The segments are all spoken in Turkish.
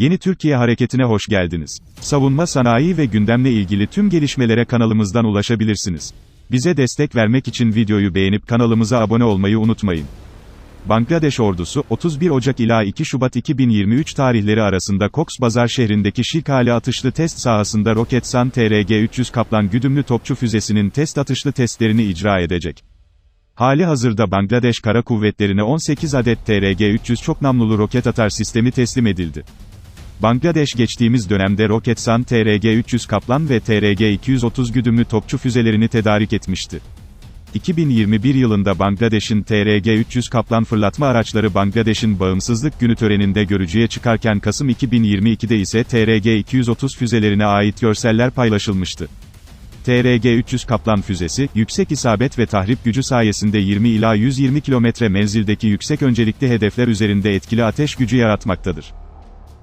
Yeni Türkiye Hareketi'ne hoş geldiniz. Savunma sanayi ve gündemle ilgili tüm gelişmelere kanalımızdan ulaşabilirsiniz. Bize destek vermek için videoyu beğenip kanalımıza abone olmayı unutmayın. Bangladeş ordusu, 31 Ocak ila 2 Şubat 2023 tarihleri arasında Cox's Bazar şehrindeki Şirkali atışlı test sahasında Roketsan TRG-300 Kaplan güdümlü topçu füzesinin test atışlı testlerini icra edecek. Hali hazırda Bangladeş Kara Kuvvetleri'ne 18 adet TRG-300 çok namlulu roket atar sistemi teslim edildi. Bangladeş geçtiğimiz dönemde Roketsan TRG-300 Kaplan ve TRG-230 güdümlü topçu füzelerini tedarik etmişti. 2021 yılında Bangladeş'in TRG-300 Kaplan fırlatma araçları Bangladeş'in bağımsızlık günü töreninde görücüye çıkarken Kasım 2022'de ise TRG-230 füzelerine ait görseller paylaşılmıştı. TRG-300 Kaplan füzesi, yüksek isabet ve tahrip gücü sayesinde 20 ila 120 kilometre menzildeki yüksek öncelikli hedefler üzerinde etkili ateş gücü yaratmaktadır.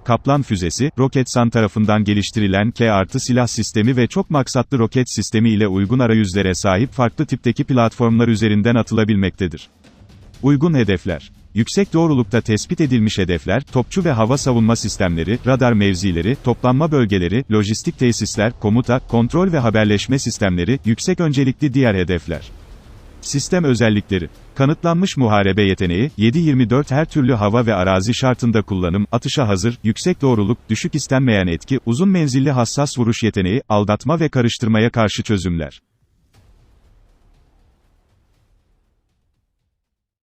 Kaplan füzesi, Roketsan tarafından geliştirilen K artı silah sistemi ve çok maksatlı roket sistemi ile uygun arayüzlere sahip farklı tipteki platformlar üzerinden atılabilmektedir. Uygun hedefler Yüksek doğrulukta tespit edilmiş hedefler, topçu ve hava savunma sistemleri, radar mevzileri, toplanma bölgeleri, lojistik tesisler, komuta, kontrol ve haberleşme sistemleri, yüksek öncelikli diğer hedefler. Sistem özellikleri Kanıtlanmış muharebe yeteneği, 7-24 her türlü hava ve arazi şartında kullanım, atışa hazır, yüksek doğruluk, düşük istenmeyen etki, uzun menzilli hassas vuruş yeteneği, aldatma ve karıştırmaya karşı çözümler.